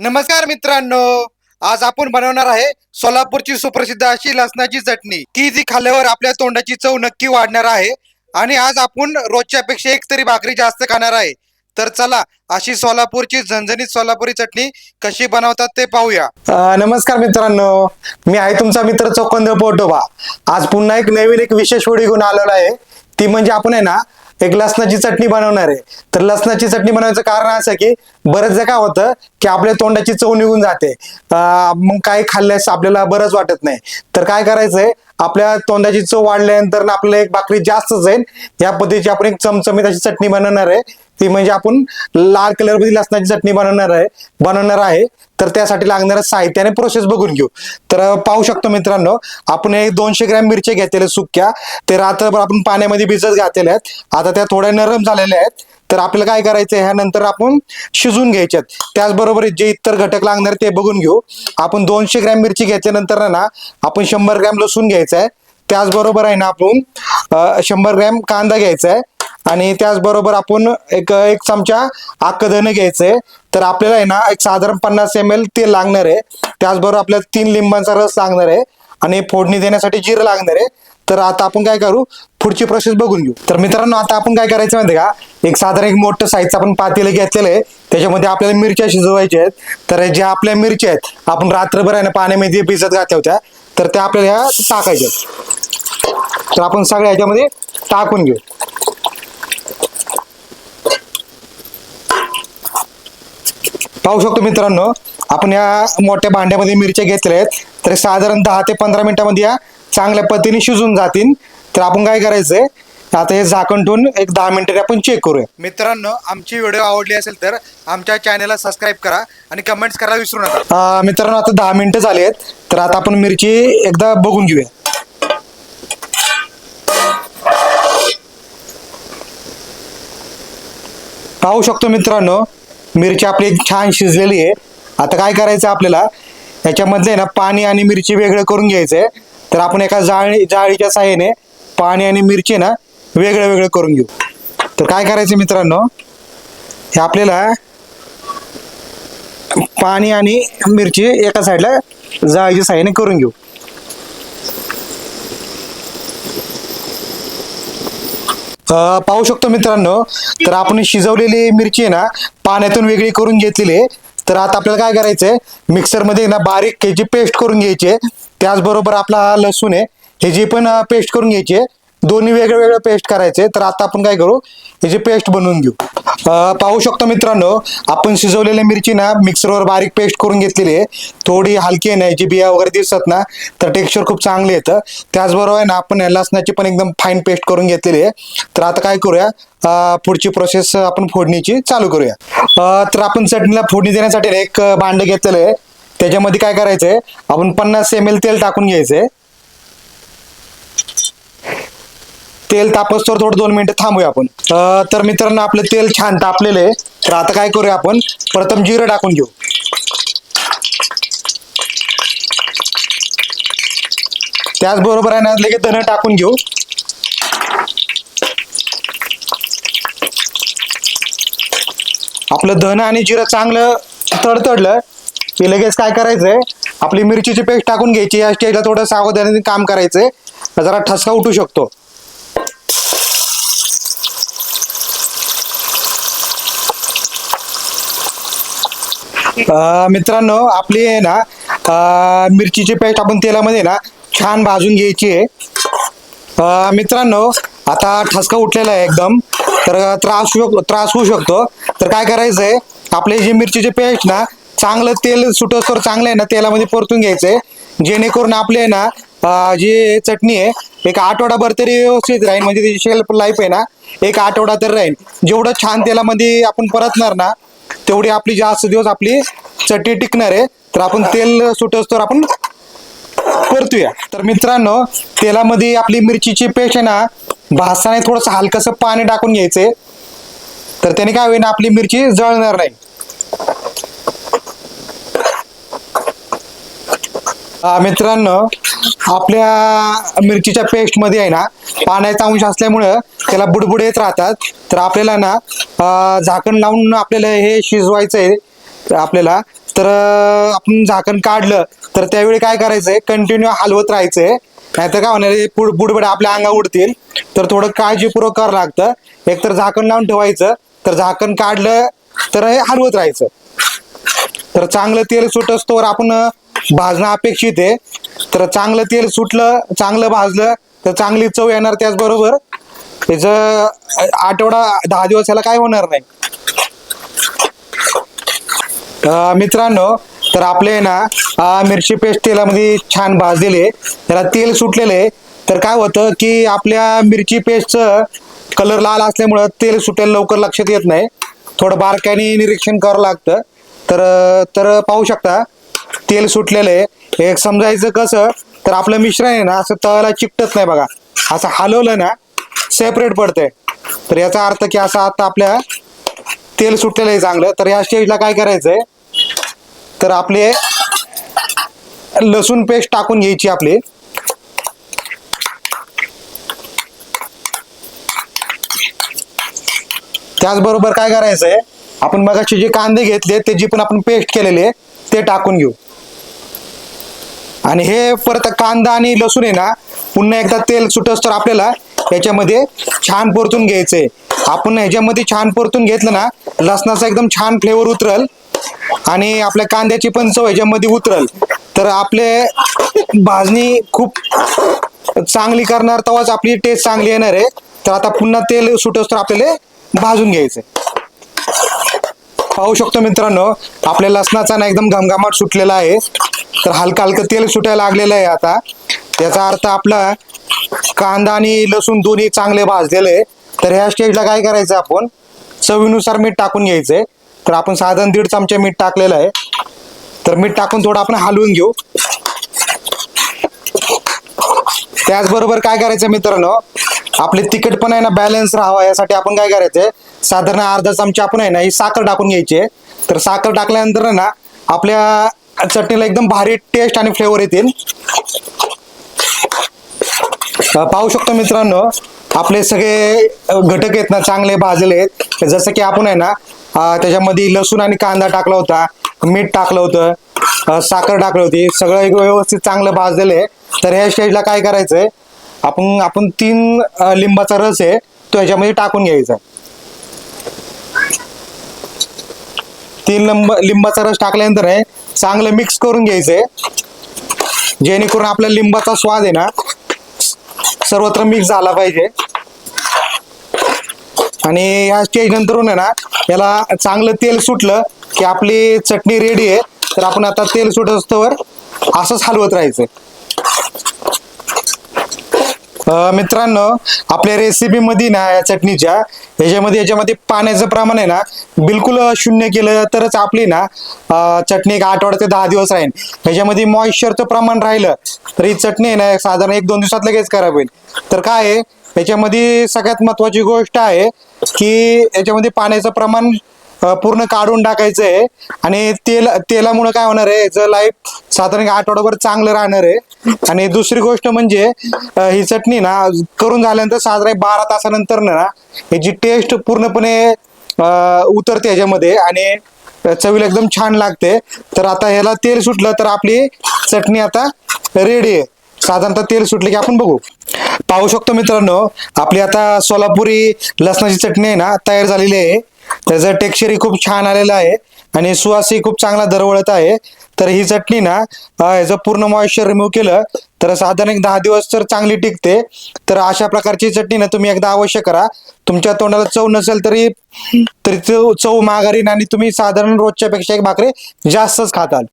नमस्कार मित्रांनो आज आपण बनवणार आहे सोलापूरची सुप्रसिद्ध अशी लसणाची चटणी. की जी खाल्ल्यावर आपल्या तोंडाची चव नक्की वाढणार आहे आणि आज आपण रोजच्या पेक्षा एक तरी भाकरी जास्त खाणार आहे. तर चला अशी सोलापूरची झणझणीत सोलापुरी चटणी कशी बनवतात ते पाहूया. अ, नमस्कार मित्रांनो मी आहे तुमचा मित्र चोकंद पोटोबा. आज पुन्हा एक नवीन एक विशेष होडी घेऊन आलेलो आहे. ती म्हणजे आपण आहे ना एक लसणाची चटणी बनवणार आहे. तर लसणाची चटणी बनवायचं कारण असं की बरंचदा काय होतं की आपल्या तोंडाची चव निघून जाते मग काय खाल्ल्यास आपल्याला बरंच वाटत नाही. तर काय करायचंय आपल्या तोंडाची चव वाढल्यानंतर आपल्याला एक भाकरी जास्त जाईल या पद्धतीची आपण एक चमचमीत अशी चटणी बनवणार आहे. ती म्हणजे आपण लाल कलरमध्ये लसणाची चटणी बनवणार आहे बनवणार आहे. तर त्यासाठी लागणारं साहित्य आणि प्रोसेस बघून घेऊ. तर पाहू शकतो मित्रांनो आपण एक दोनशे ग्रॅम मिरच्या घेतलेल्या सुक्या. ते रात्रभर आपण पाण्यामध्ये भिजत घातलेल्या आहेत. आता त्या थोड्या नरम झालेल्या आहेत. तर आपल्याला काय करायचं ह्या ह्यानंतर आपण शिजून घ्यायच्यात त्याचबरोबर जे इतर घटक लागणार ते बघून घेऊ. आपण दोनशे ग्रॅम मिरची घेतल्यानंतर ना आपण शंभर ग्रॅम लसूण घ्यायचं आहे त्याचबरोबर आहे ना आपण शंभर ग्रॅम कांदा घ्यायचा आहे आणि त्याचबरोबर आपण एक एक चमचा अख्खं घ्यायचंय तर आपल्याला आहे ना एक साधारण पन्नास एम एल तेल लागणार आहे. त्याचबरोबर आपल्याला तीन लिंबांचा रस लागणार आहे. आणि फोडणी देण्यासाठी जिरं लागणार आहे. तर आता आपण काय करू? पुढची प्रोसेस बघून घेऊ. तर मित्रांनो आता आपण काय करायचं माहिती का? एक साधारण एक मोठं साईजचं आपण पातेलं घेतलेलं आहे. त्याच्यामध्ये आपल्याला मिरच्या शिजवायच्या आहेत. तर ज्या आपल्या मिरच्या आहेत आपण रात्रभर आहे ना पाण्यामध्ये भिजत घातल्या होत्या. तर त्या आपल्याला ह्या टाकायच्या आहेत. तर आपण सगळ्या ह्याच्यामध्ये टाकून घेऊ. पाहू शकतो मित्रांनो आपण या मोठ्या भांड्यामध्ये मिरच्या घेतलेल्या आहेत. तर साधारण दहा ते पंधरा मिनिटामध्ये या चांगल्या पद्धतीने शिजून जातील. तर आपण काय करायचंय आता हे झाकण ठेवून एक दहा मिनिटांनी आपण चेक करूया. मित्रांनो आमची व्हिडिओ आवडली असेल तर आमच्या चॅनलला सबस्क्राईब करा आणि कमेंट्स करायला विसरू नका. मित्रांनो आता दहा मिनिटं झाली आहेत. तर आता आपण मिरची एकदा बघून घेऊया. पाहू शकतो मित्रांनो मिरची आपली छान शिजलेली आहे. आता काय करायचं आपल्याला? याच्यामधले ना पाणी आणि मिरची वेगळं करून घ्यायचं. आहे तर आपण एका जाळी जाळीच्या साह्याने पाणी आणि मिरची ना वेगळं वेगळं करून घेऊ. तर काय करायचं मित्रांनो? हे आपल्याला पाणी आणि मिरची एका साईडला जाळीच्या साह्याने करून घेऊ. अं, पाहू शकतो मित्रांनो तर आपण शिजवलेली मिरची आहे ना पाण्यातून वेगळी करून घेतलेली आहे. तर आता आपल्याला काय करायचंय मिक्सरमध्ये ना बारीक ह्याची पेस्ट करून घ्यायची आहे. त्याचबरोबर आपला हा लसूण आहे हे पण पेस्ट करून घ्यायची आहे दोन्ही वेगळे वेगळे पेस्ट करायचे. तर आता आपण काय करू? ह्याची पेस्ट बनवून घेऊ. पाहू शकतो मित्रांनो आपण शिजवलेल्या मिरची ना मिक्सरवर बारीक पेस्ट करून घेतलेली आहे. थोडी हलकी आहे ना याची बिया वगैरे दिसत ना तर टेक्स्चर खूप चांगले येतं. त्याचबरोबर आहे ना आपण या लसणाची पण एकदम फाईन पेस्ट करून घेतलेली आहे. तर आता काय करूया? पुढची प्रोसेस आपण फोडणीची चालू करूया. तर आपण चटणीला फोडणी देण्यासाठी एक भांडं घेतलेलं आहे. त्याच्यामध्ये काय करायचंय? आपण पन्नास एम एल तेल टाकून घ्यायचंय. तेल तापस तर थोडं दोन मिनिटं थांबूया आपण. तर मित्रांनो आपलं तेल छान तापलेलं आहे. तर आता काय करूया आपण? प्रथम जिरं टाकून घेऊ. त्याचबरोबर आहे ना लगेच धन टाकून घेऊ. आपलं धन आणि जिरं चांगलं तडतडलं की लगेच काय करायचंय? आपली मिरचीची पेस्ट टाकून घ्यायची. या स्टेजला थोडं सावधानाने काम करायचंय. जरा ठसका उठू शकतो. अं, मित्रांनो आपली आहे ना अं, मिरचीची पेस्ट आपण तेलामध्ये ना छान भाजून घ्यायची आहे. अं, मित्रांनो आता ठसका उठलेला आहे एकदम तर त्रास होऊ त्रास होऊ शकतो. तर काय करायचं आहे आपली जी मिरचीची पेस्ट ना चांगलं तेल सुटोस्तर चांगलं आहे ना तेलामध्ये परतून घ्यायचं आहे जेणेकरून आपले आहे ना अं, जी चटणी आहे एक आठवडाभर तरी व्यवस्थित राहील म्हणजे त्याची शेल्फ लाईफ आहे ना एक आठवडा तर राहील जेवढं छान तेलामध्ये आपण परतणार ना तेवढी आपली जास्त दिवस आपली चटणी टिकणार आहे. तर आपण तेल सुटोस्तर आपण परतूया. तर मित्रांनो तेलामध्ये आपली मिरचीची पेस्ट आहे ना भासाने थोडंसं हलकंसं पाणी टाकून घ्यायचंय. तर त्याने काय होईल आपली मिरची जळणार नाही. मित्रांनो आपल्या मिरचीच्या पेस्टमध्ये आहे ना पाण्याचा अंश असल्यामुळं त्याला बुडबुड येत राहतात. तर आपल्याला ना झाकण लावून आपल्याला हे शिजवायचं आहे आपल्याला. तर आपण झाकण काढलं तर त्यावेळी काय करायचंय? कंटिन्यू हलवत राहायचंय. नाहीतर काय होणार आहे, बुडबुड आपल्या अंगा उडतील. तर थोडं काळजीपूर्वक करावं लागतं. एकतर झाकण लावून ठेवायचं. तर झाकण काढलं तर हे हलवत राहायचं. तर चांगलं तेल सुटस्तोवर आपण भाजणं अपेक्षित आहे. तर चांगलं तेल सुटलं चांगलं भाजलं तर चांगली चव येणार त्याचबरोबर. त्याचं आठवडा दहा दिवस याला काय होणार नाही. मित्रांनो तर आपले ना मिरची पेस्ट तेलामध्ये छान भाजलेले त्याला तेल सुटलेले तर काय होतं की आपल्या मिरची पेस्टचं कलर लाल असल्यामुळं तेल सुटेल लवकर लक्षात येत नाही. थोडं बारकाईने निरीक्षण करावं लागतं. तर तर पाहू शकता तेल सुटलेलं आहे. एक समजायचं कसं तर आपलं मिश्रण आहे ना असं तळाला चिकटत नाही बघा. असं हलवलं ना सेपरेट पडतंय. तर याचा अर्थ की असं आता आपल्या तेल सुटलेलं आहे चांगलं. तर या स्टेजला काय करायचंय? तर आपले लसूण पेस्ट टाकून घ्यायची आपली. त्याचबरोबर काय करायचंय? आपण मगाशी जे कांदे घेतले त्याची पण आपण पेस्ट केलेले ते टाकून घेऊ. आणि हे परत कांदा आणि लसूण आहे ना पुन्हा एकदा तेल सुटस तर आपल्याला याच्यामध्ये छान परतून घ्यायचंय आपण ह्याच्यामध्ये छान परतून घेतलं ना लसणाचा एकदम छान फ्लेवर उतरल आणि आपल्या कांद्याची पण चव ह्याच्यामध्ये उतरल. तर आपले भाजणी खूप चांगली करणार तेव्हाच आपली टेस्ट चांगली येणार आहे. तर आता पुन्हा तेल सुटस तर आपल्याला भाजून घ्यायचंय. पाहू शकतो मित्रांनो आपल्या लसणाचा ना एकदम घमघमाट सुटलेला आहे. तर हलका हलकं तेल सुटायला लागलेलं आहे आता. याचा अर्थ आपला कांदा आणि लसूण दोन्ही चांगले भाजलेले तर ह्या स्टेजला काय करायचं आपण? चवीनुसार मीठ टाकून घ्यायचंय. तर आपण साधारण दीड चमचे मीठ टाकलेलं आहे. तर मीठ टाकून थोडं आपण हलवून घेऊ. त्याचबरोबर काय करायचं मित्रांनो? आपले तिखट पण आहे ना बॅलन्स राहावा यासाठी आपण काय करायचंय? साधारण अर्धा चमचा आपण आहे ना ही साखर टाकून घ्यायची आहे. तर साखर टाकल्यानंतर ना आपल्या चटणीला एकदम भारी टेस्ट आणि फ्लेवर येतील. पाहू शकतो मित्रांनो आपले सगळे घटक आहेत ना चांगले भाजले आहेत. जसं की आपण आहे ना त्याच्यामध्ये लसूण आणि कांदा टाकला होता मीठ टाकलं होतं साखर टाकली होती सगळं एक व्यवस्थित चांगलं भाजलेलं आहे. तर ह्या स्टेजला काय करायचंय आपण आपण तीन लिंबाचा रस आहे तो ह्याच्यामध्ये टाकून घ्यायचा. तीन लिंब लिंबाचा रस टाकल्यानंतर आहे चांगलं मिक्स करून घ्यायचंय. जेणेकरून आपल्या लिंबाचा स्वाद आहे ना सर्वत्र मिक्स झाला पाहिजे. आणि ह्या स्टेज नंतरून आहे ना याला चांगलं तेल सुटलं की आपली चटणी रेडी आहे तर आपण आता तेल सुटत असतोवर असंच हलवत राहायचं. मित्रांनो आपल्या रेसिपी मध्ये ना या चटणीच्या याच्यामध्ये याच्यामध्ये पाण्याचं प्रमाण आहे ना बिलकुल शून्य केलं तरच आपली ना चटणी एक आठवडा ते दहा दिवस राहील ह्याच्यामध्ये मॉइश्चरचं प्रमाण राहिलं तर ही चटणी आहे ना साधारण एक दोन दिवसात लगेच खराब होईल. तर काय आहे याच्यामध्ये सगळ्यात महत्वाची गोष्ट आहे की याच्यामध्ये पाण्याचं प्रमाण पूर्ण काढून टाकायचं आहे. आणि तेल तेलामुळे काय होणार आहे याचं लाईफ साधारण आठवडाभर चांगलं राहणार आहे. आणि दुसरी गोष्ट म्हणजे ही चटणी ना करून झाल्यानंतर साधारण बारा तासानंतर ना याची टेस्ट पूर्णपणे उतरते ह्याच्यामध्ये आणि चवीला एकदम छान लागते. तर आता ह्याला तेल सुटलं तर आपली चटणी आता रेडी आहे. साधारणतः तेल सुटले की आपण बघू. पाहू शकतो मित्रांनो आपली आता सोलापुरी लसणाची चटणी आहे ना तयार झालेली आहे. त्याचं टेक्स्चरही खूप छान आलेलं आहे आणि सुवासही खूप चांगला दरवळत आहे. तर ही चटणी ना ह्याचं पूर्ण मॉइश्चर रिमूव्ह केलं तर साधारण एक दहा दिवस तर चांगली टिकते. तर अशा प्रकारची चटणी ना तुम्ही एकदा अवश्य करा. तुमच्या तोंडाला चव नसेल तरी तरी चव चव माघारीन आणि तुम्ही साधारण रोजच्या पेक्षा एक भाकरी जास्तच खाताल.